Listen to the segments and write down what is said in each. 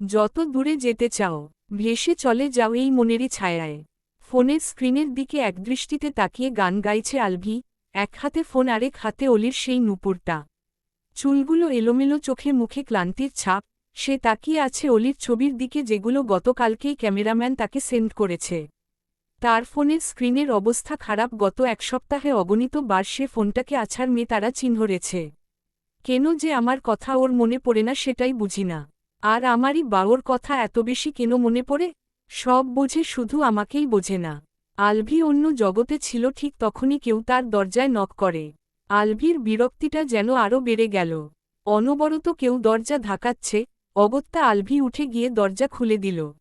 যত দূরে যেতে চাও, ভেসে চলে যাও এই মনেরই ছায়ায়। ফোনের স্ক্রিনের দিকে একদৃষ্টিতে তাকিয়ে গান গাইছে আলভি, এক হাতে ফোন, আরেক হাতে অলির সেই নুপুরটা। চুলগুলো এলোমেলো চোখে মুখে ক্লান্তির ছাপ, সে তাকিয়ে আছে অলির ছবির দিকে যেগুলো গতকালকেই ক্যামেরাম্যান তাকে সেন্ড করেছে। তার ফোনের স্ক্রিনের অবস্থা খারাপ, গত এক সপ্তাহে অগণিত বার সে ফোনটাকে আছার মেয়ে তারা চিহ্নরেছে কেন যে আমার কথা ওর মনে পড়ে না সেটাই বুঝি না। আর আমারই বাওর কথা এত বেশি কেন মনে পড়ে? সব বোঝে, শুধু আমাকেই বোঝে না। আলভি অন্য জগতে ছিল, ঠিক তখনই কেউ তার দরজায় নক করে। আলভির বিরক্তিটা যেন আরও বেড়ে গেল। অনবরত কেউ দরজা ধাকাচ্ছে অগত্যা আলভি উঠে গিয়ে দরজা খুলে দিল।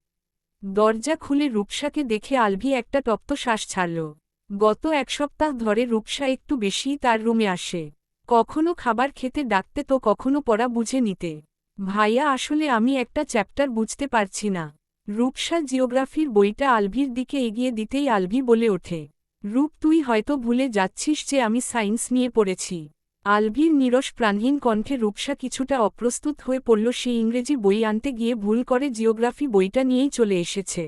দরজা খুলে রূপসাকে দেখে আলভি একটা তপ্ত শ্বাস ছাড়ল। গত এক সপ্তাহ ধরে রূপসা একটু বেশিই তার রুমে আসে। কখনো খাবার খেতে ডাকতে তো কখনো পড়া বুঝে নিতে। ভাইয়া, আসলে আমি একটা চ্যাপ্টার বুঝতে পারছি না। রূপসা জিওগ্রাফির বইটা আলভির দিকে এগিয়ে দিতেই আলভি বলে ওঠে, রূপ, তুই হয়তো ভুলে যাচ্ছিস যে আমি সায়েন্স নিয়ে পড়েছি। আলভির নিরস প্রাণহীন কণ্ঠে রূপসা কিছুটা অপ্রস্তুত হয়ে পড়ল, সে ইংরেজি বই আনতে গিয়ে ভুল করে জিওগ্রাফি বইটা নিয়েই চলে এসেছে।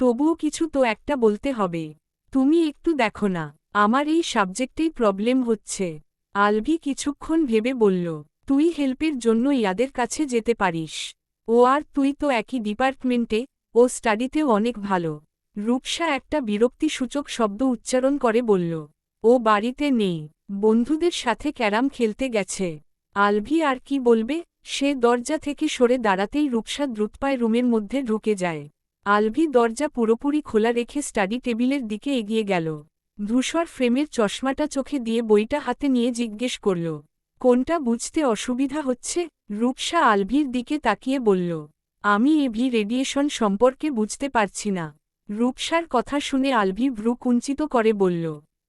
তবুও কিছু তো একটা বলতে হবে। তুমি একটু দেখো না, আমার এই সাবজেক্টেই প্রবলেম হচ্ছে। আলভি কিছুক্ষণ ভেবে বলল তুই হেল্পের জন্য ইয়াদের কাছে যেতে পারিস। ও আর তুই তো একই ডিপার্টমেন্টে, ও স্টাডিতেও অনেক ভালো। রূপসা একটা বিরক্তিসূচক শব্দ উচ্চারণ করে বলল, ও বাড়িতে নেই, বন্ধুদের সাথে ক্যারাম খেলতে গেছে। আলভি আর কি বলবে? সে দরজা থেকে সরে দাঁড়াতেই রূপসা দ্রুতপায় রুমের মধ্যে ঢুকে যায়। আলভি দরজা পুরোপুরি খোলা রেখে স্টাডি টেবিলের দিকে এগিয়ে গেল। ধূসর ফ্রেমের চশমাটা চোখে দিয়ে বইটা হাতে নিয়ে জিজ্ঞেস করল কোনটা বুঝতে অসুবিধা হচ্ছে? রূপসা আলভির দিকে তাকিয়ে বলল, আমি এভি রেডিয়েশন সম্পর্কে বুঝতে পারছি না। রূপসার কথা শুনে আলভি ভ্রু কুঞ্চিত করে বলল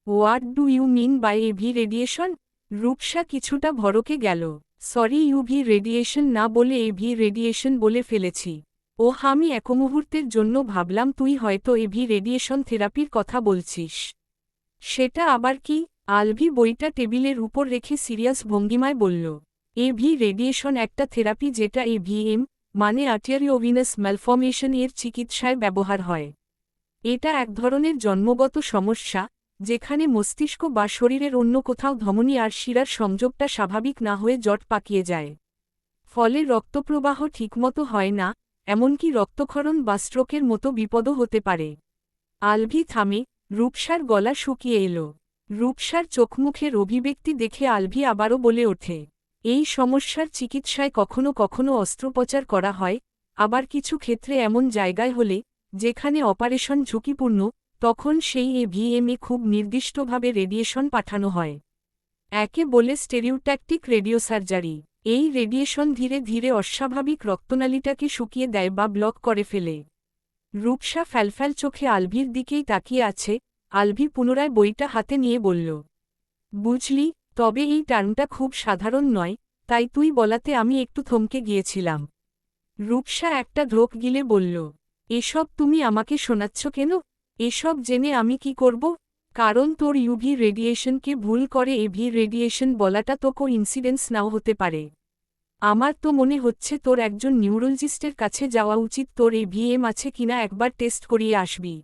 what do you mean by AV radiation? Rupsa কিছুটা ভরকে গেল সরি ইউভি রেডিয়েশন না বলে এভি রেডিয়েশন বলে ফেলেছি। ও আমি এক মুহূর্তের জন্য ভাবলাম তুই হয়তো এভি রেডিয়েশন থেরাপির কথা বলছিস। সেটা আবার কি? আলভি বইটা টেবিলের উপর রেখে সিরিয়াস ভঙ্গিমায় বলল এভি রেডিয়েশন একটা থেরাপি যেটা এ এভিএম মানে আর্টিয়ারিওভিনাস ম্যালফর্মেশন এর চিকিৎসায় ব্যবহার হয়। এটা এক ধরনের জন্মগত সমস্যা, যেখানে মস্তিষ্ক বা শরীরের অন্য কোথাও ধমনী আর শিরার সংযোগটা স্বাভাবিক না হয়ে জট পাকিয়ে যায়। ফলে রক্তপ্রবাহ ঠিকমতো হয় না, এমনকি রক্তক্ষরণ বা স্ট্রোকের মতো বিপদও হতে পারে। আলভি থামে, রূপসার গলা শুকিয়ে এলো। রূপসার চোখমুখের অভিব্যক্তি দেখে আলভি আবারও বলে ওঠে, এই সমস্যার চিকিৎসায় কখনো কখনো অস্ত্রোপচার করা হয়, আবার কিছু ক্ষেত্রে এমন জায়গায় হলে, যেখানে অপারেশন ঝুঁকিপূর্ণ, তখন সেই এভিএমে খুব নির্দিষ্টভাবে রেডিয়েশন পাঠানো হয়। একে বলে স্টেরিওট্যাকটিক রেডিওসার্জারি, এই রেডিয়েশন ধীরে ধীরে অস্বাভাবিক রক্তনালীটাকে শুকিয়ে দেয় বা ব্লক করে ফেলে। রূপসা ফ্যালফ্যাল চোখে আলভির দিকেই তাকিয়ে আছে আলভি পুনরায় বইটা হাতে নিয়ে বলল, বুঝলি, তবে এই টার্মটা খুব সাধারণ নয়, তাই তুই বলাতে আমি একটু থমকে গিয়েছিলাম রূপসা একটা ঢোক গিলে বলল, এসব তুমি আমাকে শোনাচ্ছ কেন? এসব জেনে আমি কি করব? কারণ তোর ইউভি রেডিয়েশনকে ভুল করে এভি রেডিয়েশন বলাটা তো কো ইন্সিডেন্স নাও হতে পারে। আমার তো মনে হচ্ছে তোর একজন নিউরোলজিস্টের কাছে যাওয়া উচিত তোর এভিএম আছে কিনা একবার টেস্ট করিয়ে আসবি।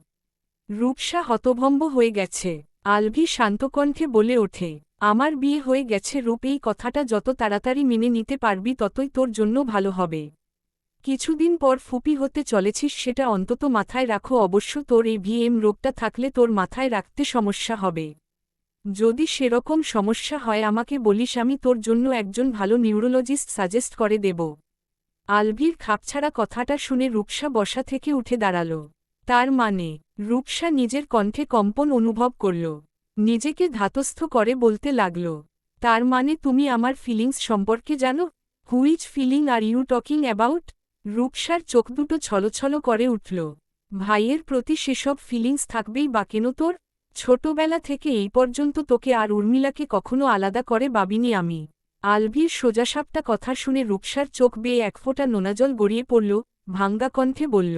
রূপসা হতভম্ব হয়ে গেছে। আলভি শান্তকণ্ঠে বলে ওঠে, আমার বিয়ে হয়ে গেছে রূপ, এই কথাটা যত তাড়াতাড়ি মেনে নিতে পারবি ততই তোর জন্য ভালো হবে। কিছুদিন পর ফুপি হতে চলেছিস, সেটা অন্তত মাথায় রাখো, অবশ্য তোর এই ভিএম রোগটা থাকলে তোর মাথায় রাখতে সমস্যা হবে। যদি সেরকম সমস্যা হয়, আমাকে বলিস, আমি তোর জন্য একজন ভালো নিউরোলজিস্ট সাজেস্ট করে দেব। আলভির খাপছাড়া কথাটা শুনে রূপসা বসা থেকে উঠে দাঁড়াল। তার মানে রূপসা নিজের কণ্ঠে কম্পন অনুভব করল। নিজেকে ধাতস্থ করে বলতে লাগল, তার মানে তুমি আমার ফিলিংস সম্পর্কে জানো? Which feeling are you talking about রূপসার চোখ দুটো ছলছল করে উঠল। ভাইয়ের প্রতি সেসব ফিলিংস থাকবেই বা কেন তোর? ছোটবেলা থেকে এই পর্যন্ত তোকে আর উর্মিলাকে কখনো আলাদা করে বাবিনি আমি। আলভির সোজাসাপটা কথা শুনে রূপসার চোখ বেয়ে এক ফোঁটা নোনাজল গড়িয়ে পড়ল, ভাঙ্গা কণ্ঠে বলল,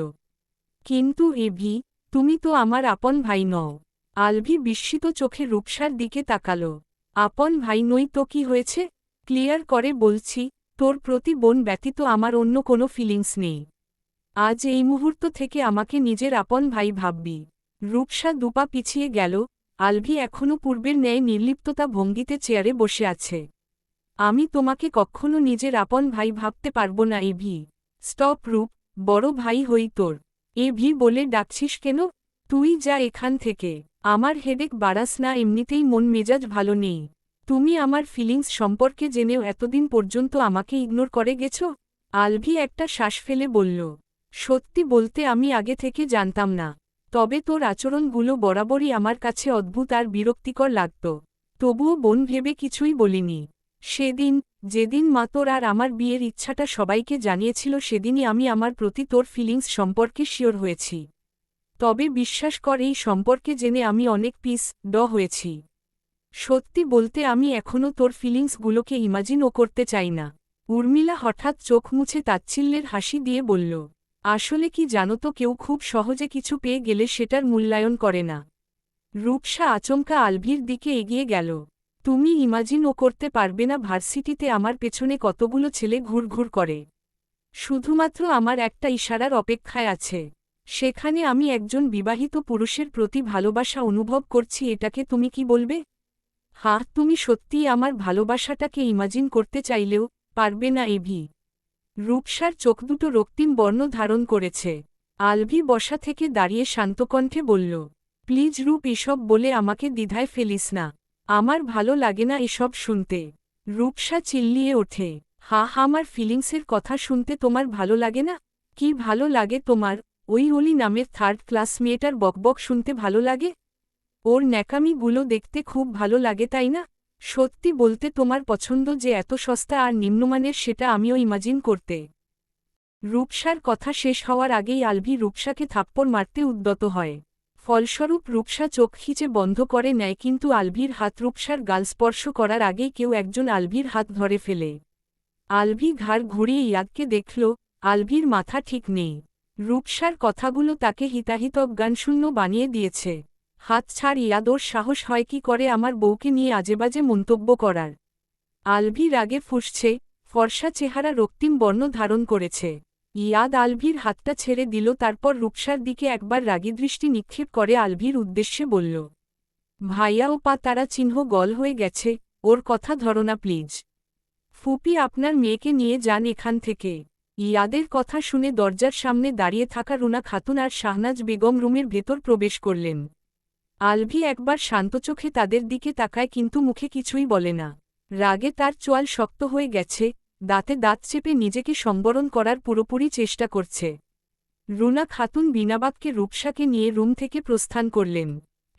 কিন্তু এভি তুমি তো আমার আপন ভাই নও। আলভি বিস্মিত চোখে রূপসার দিকে তাকাল। আপন ভাই নই তো কি হয়েছে? ক্লিয়ার করে বলছি, তোর প্রতি বোন ব্যতীত আমার অন্য কোনো ফিলিংস নেই। আজ এই মুহূর্ত থেকে আমাকে নিজের আপন ভাই ভাববি। রূপসা দুপা পিছিয়ে গেল। আলভি এখনও পূর্বের ন্যায় নির্লিপ্ততা ভঙ্গিতে চেয়ারে বসে আছে। আমি তোমাকে কখনো নিজের আপন ভাই ভাবতে পারব না এ ভি স্টপ রূপ, বড় ভাই হই তোর। এ ভি বলে ডাকছিস কেন? তুই যা এখান থেকে। আমার হেডেক বাড়াস না, এমনিতেই মন মেজাজ ভালো নেই। তুমি আমার ফিলিংস সম্পর্কে জেনেও এতদিন পর্যন্ত আমাকে ইগনোর করে গেছ? আলভি একটা শ্বাস ফেলে বলল, সত্যি বলতে আমি আগে থেকে জানতাম না। তবে তোর আচরণগুলো বরাবরই আমার কাছে অদ্ভুত আর বিরক্তিকর লাগত। তবুও বোন ভেবে কিছুই বলিনি। সেদিন, যেদিন মা তোর আর আমার বিয়ের ইচ্ছাটা সবাইকে জানিয়েছিল সেদিনই আমি আমার প্রতি তোর ফিলিংস সম্পর্কে শিওর হয়েছি। তবে বিশ্বাস কর এই সম্পর্কে জেনে আমি অনেক পিস ড হয়েছি। সত্যি বলতে আমি এখনও তোর ফিলিংসগুলোকে ইমাজিনও করতে চাই না। উর্মিলা হঠাৎ চোখ মুছে তাচ্ছিল্যের হাসি দিয়ে বলল, আসলে কি জানো তো কেউ খুব সহজে কিছু পেয়ে গেলে সেটার মূল্যায়ন করে না। রূপসা আচমকা আলভির দিকে এগিয়ে গেল। তুমি ইমাজিনও করতে পারবে না ভার্সিটিতে আমার পেছনে কতগুলো ছেলে ঘুরঘুর করে। শুধুমাত্র আমার একটা ইশারার অপেক্ষায় আছে। সেখানে আমি একজন বিবাহিত পুরুষের প্রতি ভালোবাসা অনুভব করছি, এটাকে তুমি কি বলবে? হ্যাঁ তুমি সত্যিই আমার ভালোবাসাটাকে ইমাজিন করতে চাইলেও পারবে না এভি রূপসার চোখ দুটো রক্তিম বর্ণ ধারণ করেছে। আলভি বসা থেকে দাঁড়িয়ে শান্তকণ্ঠে বলল, প্লিজ রূপ, এসব বলে আমাকে দ্বিধায় ফেলিস না। আমার ভালো লাগে না এসব শুনতে। রূপসা চিল্লিয়ে ওঠে। হা হা আমার ফিলিংসের কথা শুনতে তোমার ভালো লাগে না? কি ভালো লাগে তোমার? ওই অলি নামের থার্ড ক্লাস মেয়েটার বকবক শুনতে ভালো লাগে? ওর ন্যাকামিগুলো দেখতে খুব ভালো লাগে, তাই না? সত্যি বলতে তোমার পছন্দ যে এত সস্তা আর নিম্নমানের সেটা আমিও ইমাজিন করতে। রূপসার কথা শেষ হওয়ার আগেই আলভি রূপসাকে থাপ্পড় মারতে উদ্যত হয়। ফলস্বরূপ রূপসা চোখ খিচে বন্ধ করে নেয়, কিন্তু আলভির হাত রূপসার গাল স্পর্শ করার আগেই কেউ একজন আলভির হাত ধরে ফেলে। আলভি ঘাড় ঘুরিয়ে ইয়াদকে দেখল, আলভির মাথা ঠিক নেই। রূপসার কথাগুলো তাকে হিতাহিত অজ্ঞানশূন্য বানিয়ে দিয়েছে। হাত ছাড় ইয়াদোর সাহস হয় কি করে আমার বউকে নিয়ে আজেবাজে মন্তব্য করার। আলভি রাগে ফুসছে, ফর্সা চেহারা রক্তিম বর্ণ ধারণ করেছে। ইয়াদ আলভির হাতটা ছেড়ে দিল, তারপর রূপসার দিকে একবার রাগী দৃষ্টি নিক্ষেপ করে আলভির উদ্দেশ্যে বলল, ভাইয়া ও পা, তারা চিহ্ন গল হয়ে গেছে, ওর কথা ধরো না প্লিজ। ফুপি আপনার মেয়েকে নিয়ে যান এখান থেকে ইয়াদের কথা শুনে দরজার সামনে দাঁড়িয়ে থাকা রুনা খাতুন আর শাহনাজ বেগম রুমের ভেতর প্রবেশ করলেন। আলভি একবার শান্ত চোখে তাদের দিকে তাকায়, কিন্তু মুখে কিছুই বলে না। রাগে তার চোয়াল শক্ত হয়ে গেছে দাঁতে দাঁত চেপে নিজেকে সম্বরণ করার পুরোপুরি চেষ্টা করছে। রুনা খাতুন বিনাবাককে রূপসাকে নিয়ে রুম থেকে প্রস্থান করলেন।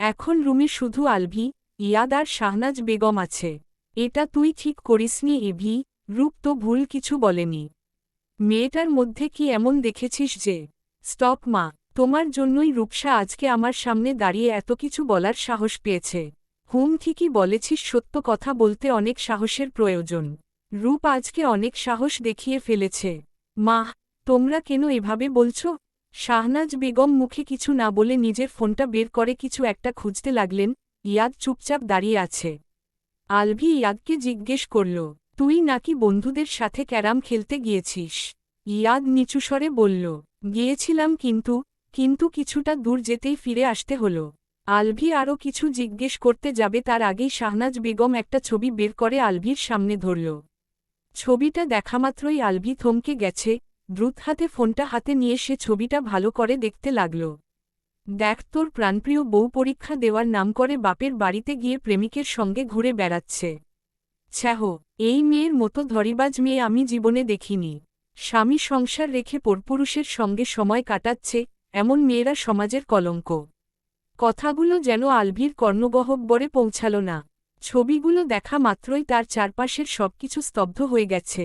এখন রুমে শুধু আলভি, ইয়াদ আর শাহনাজ বেগম আছে। এটা তুই ঠিক করিসনি এভি রূপ তো ভুল কিছু বলেনি। মেয়েটার মধ্যে কি এমন দেখেছিস যে, স্টপ মা, তোমার জন্যই রূপসা আজকে আমার সামনে দাঁড়িয়ে এত কিছু বলার সাহস পেয়েছে। হুম ঠিকই বলেছিস সত্য কথা বলতে অনেক সাহসের প্রয়োজন। রূপ আজকে অনেক সাহস দেখিয়ে ফেলেছে। মা তোমরা কেন এভাবে বলছ? শাহনাজ বেগম মুখে কিছু না বলে নিজের ফোনটা বের করে কিছু একটা খুঁজতে লাগলেন, ইয়াদ চুপচাপ দাঁড়িয়ে আছে। আলভি ইয়াদকে জিজ্ঞেস করল, তুই নাকি বন্ধুদের সাথে ক্যারাম খেলতে গিয়েছিস? ইয়াদ নিচুস্বরে বলল, গিয়েছিলাম কিন্তু কিন্তু কিছুটা দূর যেতেই ফিরে আসতে হল। আলভি আরও কিছু জিজ্ঞেস করতে যাবে তার আগেই শাহনাজ বেগম একটা ছবি বের করে আলভির সামনে ধরল। ছবিটা দেখামাত্রই আলভি থমকে গেছে, দ্রুত হাতে ফোনটা হাতে নিয়ে সে ছবিটা ভালো করে দেখতে লাগল। দেখ তোর প্রাণপ্রিয় বউ পরীক্ষা দেওয়ার নাম করে বাপের বাড়িতে গিয়ে প্রেমিকের সঙ্গে ঘুরে বেড়াচ্ছে। ছ্যাহ, এই মেয়ের মতো ধরিবাজ মেয়ে আমি জীবনে দেখিনি। স্বামী সংসার রেখে পরপুরুষের সঙ্গে সময় কাটাচ্ছে, এমন মেয়েরা সমাজের কলঙ্ক। কথাগুলো যেন আলভির কর্ণগহব্বরে পৌঁছাল না। ছবিগুলো দেখা মাত্রই তার চারপাশের সবকিছু স্তব্ধ হয়ে গেছে।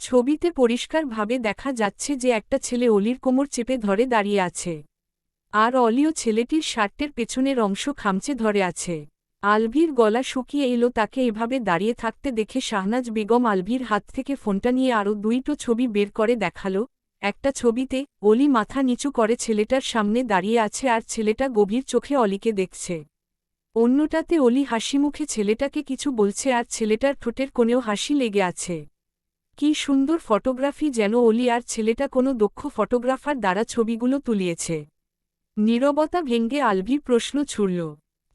ছবিতে পরিষ্কারভাবে দেখা যাচ্ছে যে একটা ছেলে অলির কোমর চেপে ধরে দাঁড়িয়ে আছে। আর অলিও ছেলেটির শার্টের পেছনের অংশ খামচে ধরে আছে। আলভির গলা শুকিয়ে এলো, তাকে এভাবে দাঁড়িয়ে থাকতে দেখে শাহনাজ বেগম আলভির হাত থেকে ফোনটা নিয়ে আরও দুইটো ছবি বের করে দেখাল। একটা ছবিতে অলি মাথা নিচু করে ছেলেটার সামনে দাঁড়িয়ে আছে আর ছেলেটা গভীর চোখে অলিকে দেখছে। অন্যটাতে অলি হাসিমুখে ছেলেটাকে কিছু বলছে আর ছেলেটার ঠোঁটের কোণেও হাসি লেগে আছে। কি সুন্দর ফটোগ্রাফি যেন অলি আর ছেলেটা কোনো দক্ষ ফটোগ্রাফার দ্বারা ছবিগুলো তুলিয়েছে। নীরবতা ভেঙ্গে আলভির প্রশ্ন ছুড়ল,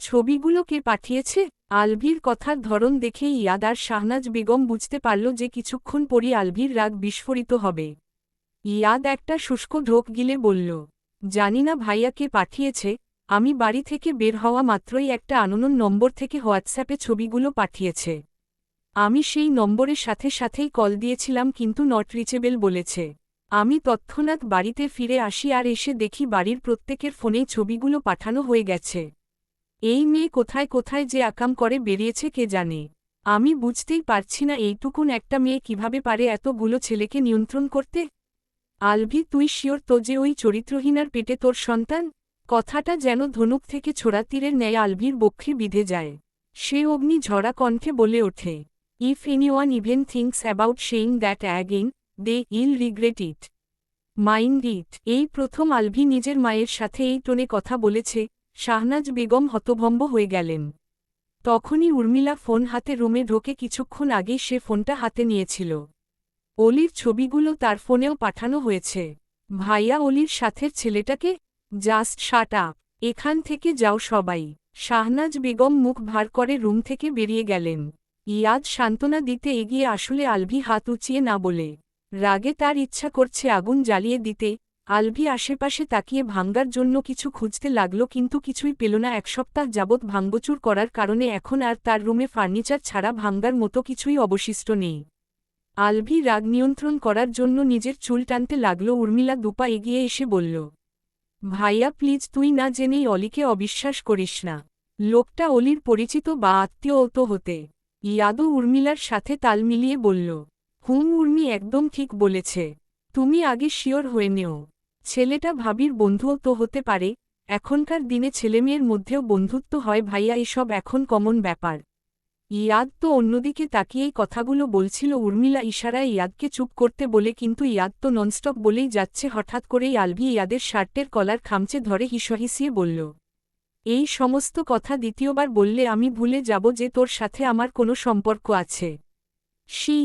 ছবিগুলো কে পাঠিয়েছে? আলভির কথার ধরন দেখেই ইয়াদ আর শাহনাজ বেগম বুঝতে পারল যে কিছুক্ষণ পরই আলভির রাগ বিস্ফোরিত হবে। ইয়াদ একটা শুষ্ক ঢোক গিলে বলল, জানি না ভাইয়া কে পাঠিয়েছে আমি বাড়ি থেকে বের হওয়া মাত্রই একটা আননোন নম্বর থেকে হোয়াটসঅ্যাপে ছবিগুলো পাঠিয়েছে। আমি সেই নম্বরের সাথে সাথেই কল দিয়েছিলাম কিন্তু নট রিচেবেল বলেছে। আমি তৎক্ষণাৎ বাড়িতে ফিরে আসি আর এসে দেখি বাড়ির প্রত্যেকের ফোনেই ছবিগুলো পাঠানো হয়ে গেছে। এই মেয়ে কোথায় কোথায় যে আকাম করে বেরিয়েছে কে জানে? আমি বুঝতেই পারছি না এইটুকুন একটা মেয়ে কীভাবে পারে এতগুলো ছেলেকে নিয়ন্ত্রণ করতে? আলভি, তুই শিওর তো যে ওই চরিত্রহীনার পেটে তোর সন্তান? কথাটা যেন ধনুক থেকে ছোড়া তীরের ন্যায় আলভির বক্ষে বিধে যায়। সে অগ্নি ঝরা কণ্ঠে বলে ওঠে if anyone even thinks about saying that again they'll regret it mind it এই প্রথম আলভি নিজের মায়ের সাথে এই টোনে কথা বলেছে, শাহনাজ বেগম হতভম্ব হয়ে গেলেন। তখনই উর্মিলা ফোন হাতে রুমে ঢোকে কিছুক্ষণ আগেই সে ফোনটা হাতে নিয়েছিল। অলির ছবিগুলো তার ফোনেও পাঠানো হয়েছে। ভাইয়া অলির সাথের ছেলেটাকে জাস্ট শাট আপ। এখান থেকে যাও সবাই। শাহনাজ বেগম মুখ ভার করে রুম থেকে বেরিয়ে গেলেন। ইয়াদ সান্ত্বনা দিতে এগিয়ে আসলে আলভি হাত উঁচিয়ে না বলে। রাগে তার ইচ্ছা করছে আগুন জ্বালিয়ে দিতে। আলভি আশেপাশে তাকিয়ে ভাঙ্গার জন্য কিছু খুঁজতে লাগল কিন্তু কিছুই পেল না। এক সপ্তাহ যাবৎ ভাঙ্গচুর করার কারণে এখন আর তার রুমে ফার্নিচার ছাড়া ভাঙ্গার মতো কিছুই অবশিষ্ট নেই। আলভি রাগ নিয়ন্ত্রণ করার জন্য নিজের চুল টানতে লাগল। উর্মিলা দুপা এগিয়ে এসে বলল ভাইয়া, প্লিজ তুই না জেনেই অলিকে অবিশ্বাস করিস না। লোকটা অলির পরিচিত বা আত্মীয় তো হতে। ইয়াদু উর্মিলার সাথে তাল মিলিয়ে বলল, হুম, উর্মি একদম ঠিক বলেছে। তুমি আগে শিওর হয়ে নেও। ছেলেটা ভাবির বন্ধুও তো হতে পারে। এখনকার দিনে ছেলেমেয়ের মধ্যেও বন্ধুত্ব হয় ভাইয়া, এসব এখন কমন ব্যাপার। ইয়াদ তো অন্যদিকে তাকিয়েই কথাগুলো বলছিল, উর্মিলা ইশারায় ইয়াদকে চুপ করতে বলে, কিন্তু ইয়াদ তো ননস্টপ বলেই যাচ্ছে, হঠাৎ করেই আলভি ইয়াদের শার্টের কলার খামচে ধরে হিসহিসিয়ে বলল, এই সমস্ত কথা দ্বিতীয়বার বললে আমি ভুলে যাব যে তোর সাথে আমার কোনো সম্পর্ক আছে। She,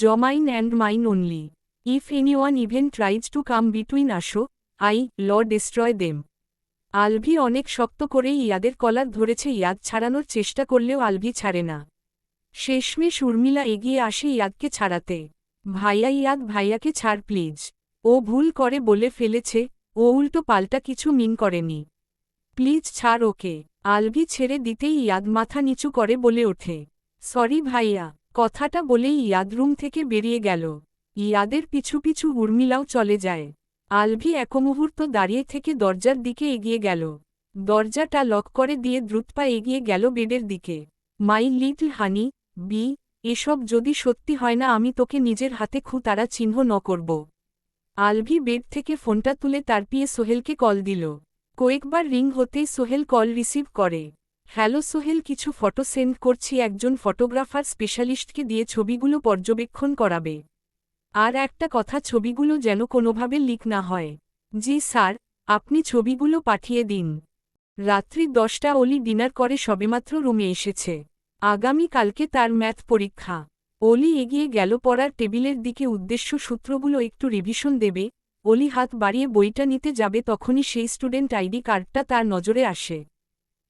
is mine and mine only. If any one even tries to come between us, I'll destroy them. Alvi অনেক শক্ত করেই ইয়াদের কলার ধরেছে, ইয়াদ ছাড়ানোর চেষ্টা করলেও আলভি ছাড়ে না। শেষমেশ উর্মিলা এগিয়ে আসে ইয়াদকে ছাড়াতে। ভাইয়া, ইয়াদ, ভাইয়াকে ছাড়, প্লিজ। ও ভুল করে বলে ফেলেছে, ও উল্টো পাল্টা কিছু মিন করেনি। প্লিজ ছাড় ওকে। আলভি ছেড়ে দিতেই ইয়াদ মাথা নিচু করে বলে ওঠে। সরি ভাইয়া, কথাটা বলেই ইয়াদ রুম থেকে বেরিয়ে গেল। ইয়াদের পিছু পিছু উর্মিলাও চলে যায়। আলভি একমুহূর্ত দাঁড়িয়ে থেকে দরজার দিকে এগিয়ে গেল। দরজাটা লক করে দিয়ে দ্রুতপা এগিয়ে গেল বেডের দিকে। মাই লিটল হানি বি, এসব যদি সত্যি হয় না, আমি তোকে নিজের হাতে খু তারা চিহ্ন ন করব। আলভি বেড থেকে ফোনটা তুলে তার পিয়ে সোহেলকে কল দিল। কয়েকবার রিং হতেই সোহেল কল রিসিভ করে। হ্যালো সোহেল, কিছু ফটো সেন্ড করছি, একজন ফটোগ্রাফার স্পেশালিস্টকে দিয়ে ছবিগুলো পর্যবেক্ষণ করাবে। আর একটা কথা, ছবিগুলো যেন কোনোভাবে লিক না হয়। জি স্যার, আপনি ছবিগুলো পাঠিয়ে দিন। রাত্রি দশটা অলি ডিনার করে সবেমাত্র রুমে এসেছে। আগামী কালকে তার ম্যাথ পরীক্ষা। অলি এগিয়ে গেল পড়ার টেবিলের দিকে। উদ্দেশ্য সূত্রগুলো একটু রিভিশন দেবে। অলি হাত বাড়িয়ে বইটা নিতে যাবে তখনই সেই স্টুডেন্ট আইডি কার্ডটা তার নজরে আসে।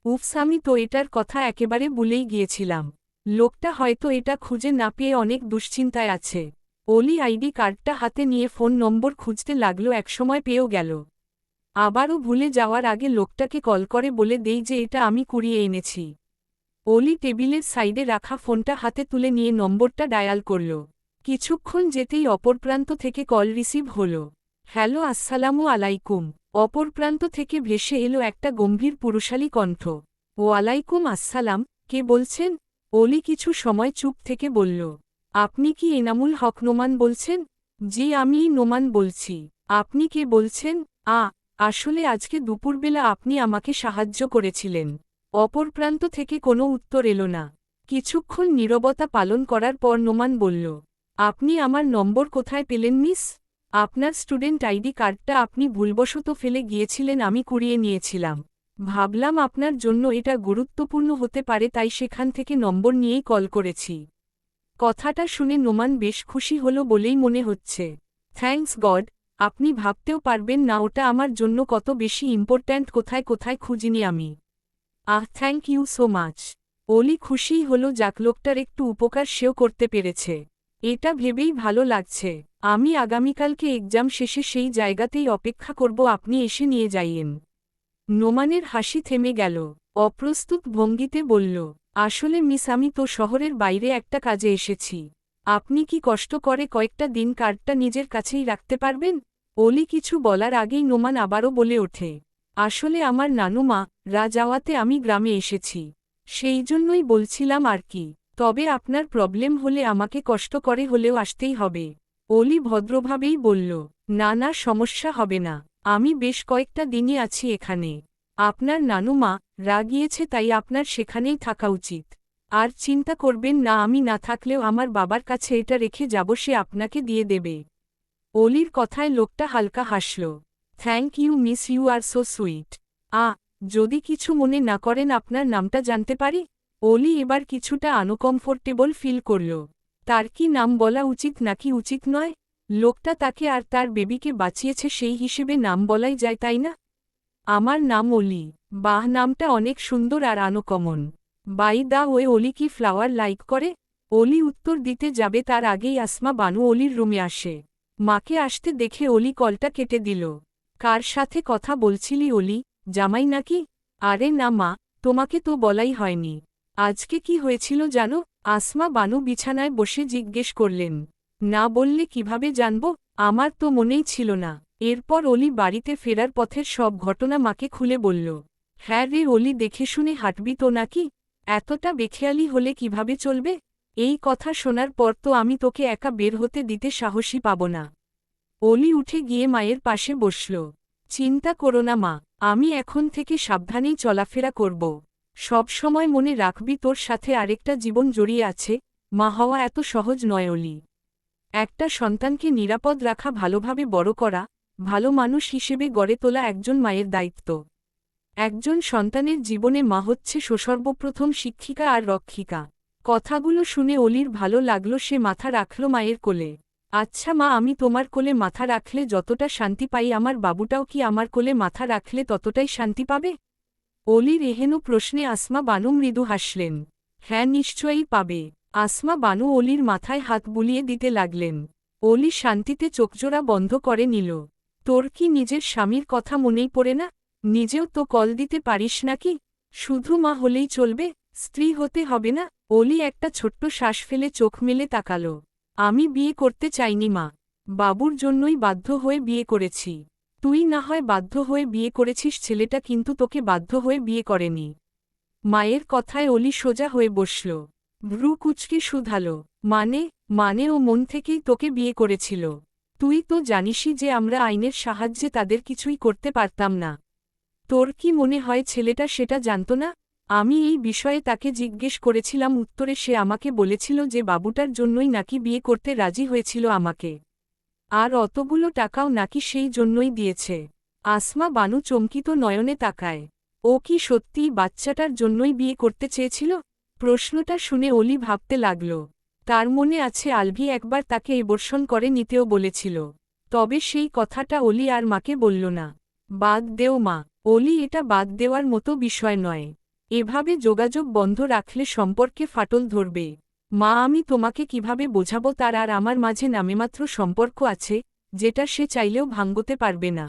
উফস, আমি তো এটার কথা একেবারে ভুলেই গিয়েছিলাম। লোকটা হয়তো এটা খুঁজে না পেয়ে অনেক দুশ্চিন্তায় আছে। অলি আইডি কার্ডটা হাতে নিয়ে ফোন নম্বর খুঁজতে লাগল, একসময় পেয়েও গেল। আবারও ভুলে যাওয়ার আগে লোকটাকে কল করে বলে দেই যে এটা আমি কুড়িয়ে এনেছি। অলি টেবিলের সাইডে রাখা ফোনটা হাতে তুলে নিয়ে নম্বরটা ডায়াল করল। কিছুক্ষণ যেতেই অপর প্রান্ত থেকে কল রিসিভ হল। হ্যালো, আসসালামু আলাইকুম। অপর প্রান্ত থেকে ভেসে এলো একটা গম্ভীর পুরুষালী কণ্ঠ। ওয়ালাইকুম আসসালাম। কে বলছেন? অলি কিছু সময় চুপ থেকে বলল। আপনি কি এনামুল হক নোমান বলছেন? জি, আমি নোমান বলছি। আপনি কে বলছেন? আ, আসলে আজকে দুপুরবেলা আপনি আমাকে সাহায্য করেছিলেন। অপর প্রান্ত থেকে কোনো উত্তর এলো না। কিছুক্ষণ নীরবতা পালন করার পর নোমান বলল, আপনি আমার নম্বর কোথায় পেলেন, মিস? আপনার স্টুডেন্ট আইডি কার্ডটা আপনি ভুলবশত ফেলে গিয়েছিলেন, আমি কুড়িয়ে নিয়েছিলাম। ভাবলাম আপনার জন্য এটা গুরুত্বপূর্ণ হতে পারে, তাই সেখান থেকে নম্বর নিয়েই কল করেছি। কথাটা শুনে নোমান বেশ খুশি হল বলেই মনে হচ্ছে থ্যাংকস গড, আপনি ভাবতেও পারবেন না, ওটা আমার জন্য কত বেশি ইম্পর্ট্যান্ট, কোথায় কোথায় খুঁজিনি আমি। আহ thank you so much Oli খুশিই হল যাক লোকটার একটু উপকার সেও করতে পেরেছে। এটা ভেবেই ভালো লাগছে। আমি আগামীকালকে এক্সাম শেষে সেই জায়গাতেই অপেক্ষা করব, আপনি এসে নিয়ে যাইয়েন। নোমানের হাসি থেমে গেল। অপ্রস্তুত ভঙ্গিতে বলল, আসলে মিস আমি তো শহরের বাইরে একটা কাজে এসেছি। আপনি কি কষ্ট করে কয়েকটা দিন কার্ডটা নিজের কাছেই রাখতে পারবেন? অলি কিছু বলার আগেই নোমান আবারও বলে ওঠে, আসলে আমার নানুমা রা যাওয়াতে আমি গ্রামে এসেছি। সেই জন্যই বলছিলাম আর কি, তবে আপনার প্রবলেম হলে আমাকে কষ্ট করে হলেও আসতেই হবে। অলি ভদ্রভাবেই বলল, না না, সমস্যা হবে না। আমি বেশ কয়েকটা দিনই আছি এখানে। আপনার নানুমা রাগিয়েছে তাই আপনার সেখানেই থাকা উচিত। আর চিন্তা করবেন না, আমি না থাকলেও আমার বাবার কাছে এটা রেখে যাব, সে আপনাকে দিয়ে দেবে। অলির কথায় লোকটা হালকা হাসল। Thank you, miss, you are so sweet. আ যদি কিছু মনে না করেন আপনার নামটা জানতে পারি? অলি এবার কিছুটা আনকমফোর্টেবল ফিল করল। তার কি নাম বলা উচিত নাকি উচিত নয়? লোকটা তাকে আর তার বেবিকে বাঁচিয়েছে সেই হিসেবে নাম বলাই যায় তাই না? আমার নাম অলি। বাহ, নামটা অনেক সুন্দর আর uncommon. By the way, Oli কি ফ্লাওয়ার লাইক করে? অলি উত্তর দিতে যাবে, তার আগেই আসমা বানু অলির রুমে আসে। মাকে আসতে দেখে অলি কলটা কেটে দিল। কার সাথে কথা বলছিলি অলি? জামাই নাকি? আরে না মা, তোমাকে তো বলাই হয়নি। আজকে কি হয়েছিল জানো? আসমা বানু বিছানায় বসে জিজ্ঞেস করলেন। না বললে কীভাবে জানব? আমার তো মনেই ছিল না। এরপর অলি বাড়িতে ফেরার পথের সব ঘটনা মাকে খুলে বলল। হ্যাঁ রে অলি, দেখে শুনে হাঁটবি তো নাকি? এতটা বেখেয়ালি হলে কীভাবে চলবে? এই কথা শোনার পর তো আমি তোকে একা বের হতে দিতে সাহসী পাব না। অলি উঠে গিয়ে মায়ের পাশে বসল। চিন্তা করো না, মা, আমি এখন থেকে সাবধানেই চলাফেরা করব। সব সময় মনে রাখবি তোর সাথে আরেকটা জীবন জড়িয়ে আছে, মা হওয়া এত সহজ নয় অলি। একটা সন্তানকে নিরাপদ রাখা, ভালোভাবে বড় করা, ভালো মানুষ হিসেবে গড়ে তোলা একজন মায়ের দায়িত্ব। একজন সন্তানের জীবনে মা হচ্ছে সসর্বপ্রথম শিক্ষিকা আর রক্ষিকা। কথাগুলো শুনে অলির ভালো লাগল, সে মাথা রাখল মায়ের কোলে। আচ্ছা মা, আমি তোমার কোলে মাথা রাখলে যতটা শান্তি পাই, আমার বাবুটাও কি আমার কোলে মাথা রাখলে ততটাই শান্তি পাবে? অলির এহেন প্রশ্নে আসমা বানু মৃদু হাসলেন। হ্যাঁ নিশ্চয়ই পাবে। আসমা বানু অলির মাথায় হাত বুলিয়ে দিতে লাগলেন। অলি শান্তিতে চোখজোড়া বন্ধ করে নিল। তোর কি নিজের স্বামীর কথা মনেই পড়ে না? নিজেও তো কল দিতে পারিস নাকি? শুধু মা হলেই চলবে, স্ত্রী হতে হবে না। অলি একটা ছোট্ট শ্বাস ফেলে চোখ মেলে তাকাল। আমি বিয়ে করতে চাইনি, মা। বাবুর জন্যই বাধ্য হয়ে বিয়ে করেছি। তুই না হয় বাধ্য হয়ে বিয়ে করেছিস, ছেলেটা কিন্তু তোকে বাধ্য হয়ে বিয়ে করেনি। মায়ের কথায় অলি সোজা হয়ে বসল। ভ্রু কুচকে শুধালো। মানে মানে ও মন থেকেই তোকে বিয়ে করেছিল। তুই তো জানিসই যে আমরা আইনের সাহায্যে তাদের কিছুই করতে পারতাম না। তোর কি মনে হয় ছেলেটা সেটা জানত না? আমি এই বিষয়ে তাকে জিজ্ঞেস করেছিলাম, উত্তরে সে আমাকে বলেছিল যে বাবুটার জন্যই নাকি বিয়ে করতে রাজি হয়েছিল আমাকে। আর অতগুলো টাকাও নাকি সেই জন্যই দিয়েছে। আসমা বানু চমকিত নয়নে তাকায়। ও কি সত্যিই বাচ্চাটার জন্যই বিয়ে করতে চেয়েছিল? প্রশ্নটা শুনে অলি ভাবতে লাগল। তার মনে আছে, আলভি একবার তাকে এবর্ষণ করে নিতেও বলেছিল। তবে সেই কথাটা অলি আর মাকে বলল না। বাদ দেও মা, অলি এটা বাদ দেওয়ার মতো বিষয় নয়। এভাবে যোগাযোগ বন্ধ রাখলে সম্পর্কে ফাটল ধরবে। মা, আমি তোমাকে কীভাবে বোঝাবো? তার আর আমার মাঝে নামেমাত্র সম্পর্ক আছে, যেটা সে চাইলেও ভাঙ্গতে পারবে না।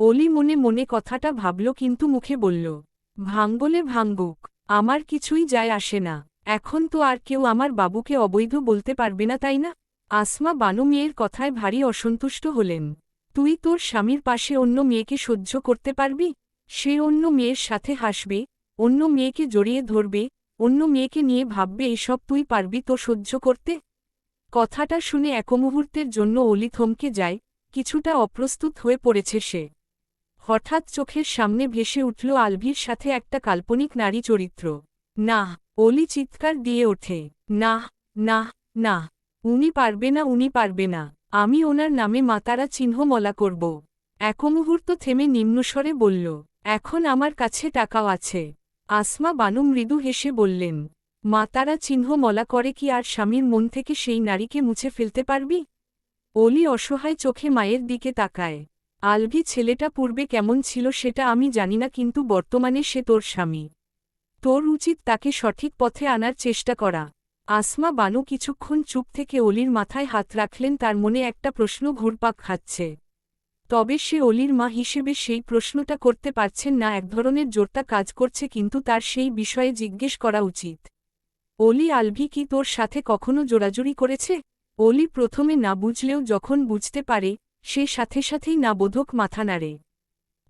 অলি মনে মনে কথাটা ভাবল, কিন্তু মুখে বলল ভাঙ্গলে ভাঙ্গুক আমার কিছুই যায় আসে না। এখন তো আর কেউ আমার বাবুকে অবৈধ বলতে পারবে না, তাই না? আসমা বানু মেয়ের কথায় ভারী অসন্তুষ্ট হলেন। তুই তোর স্বামীর পাশে অন্য মেয়েকে সহ্য করতে পারবি? সে অন্য মেয়ের সাথে হাসবে অন্য মেয়েকে জড়িয়ে ধরবে, অন্য মেয়েকে নিয়ে ভাববে, এসব তুই পারবি তো সহ্য করতে? কথাটা শুনে এক মুহূর্তের জন্য অলি থমকে যায়, কিছুটা অপ্রস্তুত হয়ে পড়েছে সে। হঠাৎ চোখের সামনে ভেসে উঠল আলভির সাথে একটা কাল্পনিক নারী চরিত্র। না, অলি চিৎকার দিয়ে ওঠে। না না না, উনি পারবে না, উনি পারবে না। আমি ওনার নামে মাতারা চিহ্ন মলা করব। এক মুহূর্ত থেমে নিম্নস্বরে বলল, এখন আমার কাছে টাকাও আছে। আসমা বানু মৃদু হেসে বললেন মাতারা চিহ্ন মলা করে কি আর স্বামীর মন থেকে সেই নারীকে মুছে ফেলতে পারবি? অলি অসহায় চোখে মায়ের দিকে তাকায়, আলভি, ছেলেটা পূর্বে কেমন ছিল সেটা আমি জানি না, কিন্তু বর্তমানে সে তোর স্বামী। তোর উচিত তাকে সঠিক পথে আনার চেষ্টা করা। আসমা বানু কিছুক্ষণ চুপ থেকে অলির মাথায় হাত রাখলেন, তার মনে একটা প্রশ্ন ঘুরপাক খাচ্ছে। তবে সে অলির মা হিসেবে সেই প্রশ্নটা করতে পারছেন না, এক ধরনের জোরটা কাজ করছে কিন্তু তার সেই বিষয়ে জিজ্ঞেস করা উচিত। অলি, আলভি কি তোর সাথে কখনো জোরাজুরি করেছে? অলি প্রথমে না বুঝলেও যখন বুঝতে পারে, সে সাথে সাথেই না বোধক মাথা নাড়ে।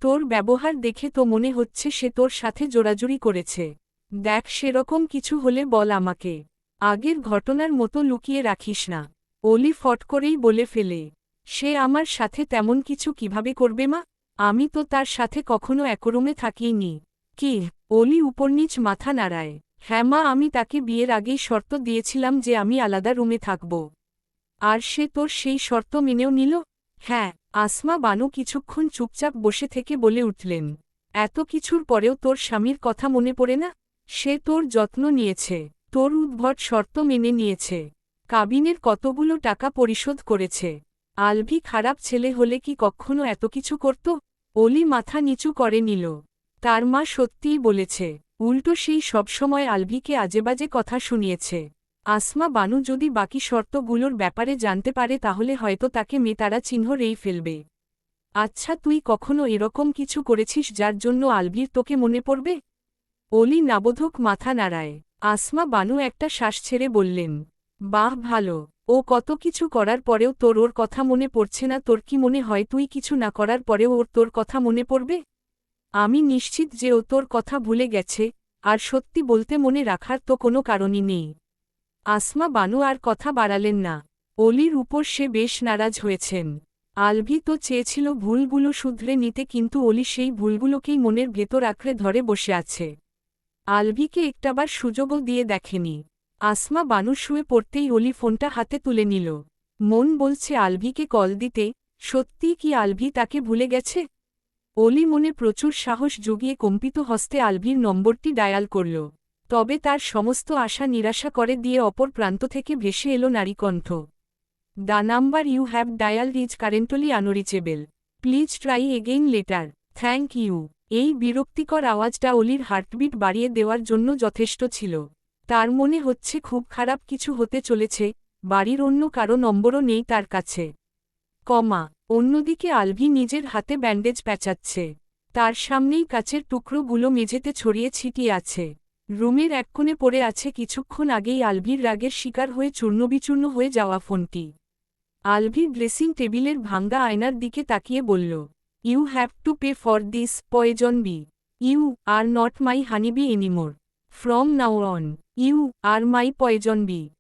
তোর ব্যবহার দেখে তো মনে হচ্ছে সে তোর সাথে জোরাজুরি করেছে। দেখ, সেরকম কিছু হলে বল আমাকে। আগের ঘটনার মতো লুকিয়ে রাখিস না। অলি ফট করেই বলে ফেলে। সে আমার সাথে তেমন কিছু কীভাবে করবে মা? আমি তো তার সাথে কখনো একরুমে থাকিনি। কি? অলি উপরনিচ মাথা নাড়ায়। হ্যাঁ মা, আমি তাকে বিয়ের আগেই শর্ত দিয়েছিলাম যে আমি আলাদা রুমে থাকব। আর সে তোর সেই শর্ত মেনেও নিল? হ্যাঁ আসমা বানু কিছুক্ষণ চুপচাপ বসে থেকে বলে উঠলেন। এত কিছুর পরেও তোর স্বামীর কথা মনে পড়ে না? সে তোর যত্ন নিয়েছে। তোর উদ্ভট শর্ত মেনে নিয়েছে। কাবিনের কতগুলো টাকা পরিশোধ করেছে। আলভি খারাপ ছেলে হলে কি কখনো এত কিছু করত? অলি মাথা নিচু করে নিল। তার মা সত্যিই বলেছে, উল্টো সেই সবসময় আলভিকে আজেবাজে কথা শুনিয়েছে। আসমা বানু যদি বাকি শর্তগুলোর ব্যাপারে জানতে পারে তাহলে হয়তো তাকে মেতারা চিহ্ন রেই ফেলবে। আচ্ছা তুই কখনো এরকম কিছু করেছিস যার জন্য আলভির তোকে মনে পড়বে? অলি নাবোধক মাথা নাড়ায়। আসমা বানু একটা শ্বাস ছেড়ে বললেন, বাহ, ভালো। ও কত কিছু করার পরেও তোর ওর কথা মনে পড়ছে না, তোর কি মনে হয় তুই কিছু না করার পরেও ওর তোর কথা মনে পড়বে? আমি নিশ্চিত যে ও তোর কথা ভুলে গেছে, আর সত্যি বলতে মনে রাখার তো কোনো কারণই নেই। আসমা বানু আর কথা বাড়ালেন না। অলির উপর সে বেশ নারাজ হয়েছেন। আলভি তো চেয়েছিল ভুলগুলো শুধরে নিতে, কিন্তু অলি সেই ভুলগুলোকেই মনের ভেতর আঁকড়ে ধরে বসে আছে। আলভিকে একটাবার সুযোগও দিয়ে দেখেনি। আসমা বানু শুয়ে পড়তেই অলি ফোনটা হাতে তুলে নিল। মন বলছে, আলভিকে কল দিতে। সত্যি কি আলভি তাকে ভুলে গেছে? অলি মনে প্রচুর সাহস জুগিয়ে কম্পিত হস্তে আলভির নম্বরটি ডায়াল করল। তবে তার সমস্ত আশা নিরাশা করে দিয়ে অপর প্রান্ত থেকে ভেসে এলো নারীকণ্ঠ। The number you have dial is currently unreachable. Please try again later. Thank you. এই বিরক্তিকর আওয়াজটা অলির হার্টবিট বাড়িয়ে দেওয়ার জন্য যথেষ্ট ছিল। তার মনে হচ্ছে খুব খারাপ কিছু হতে চলেছে, বাড়ির অন্য কারও নম্বরও নেই তার কাছে। কমা, অন্যদিকে আলভি নিজের হাতে ব্যান্ডেজ প্যাঁচাচ্ছে তার সামনেই কাচের টুকরোগুলো মেঝেতে ছড়িয়ে ছিটিয়ে আছে। রুমের এক কোণে পড়ে আছে কিছুক্ষণ আগেই আলভির রাগের শিকার হয়ে চূর্ণবিচূর্ণ হয়ে যাওয়া ফোনটি। আলভি ড্রেসিং টেবিলের ভাঙ্গা আয়নার দিকে তাকিয়ে বলল you have to pay for this poison bee you are not my honeybee anymore From now on, you are my poison bee.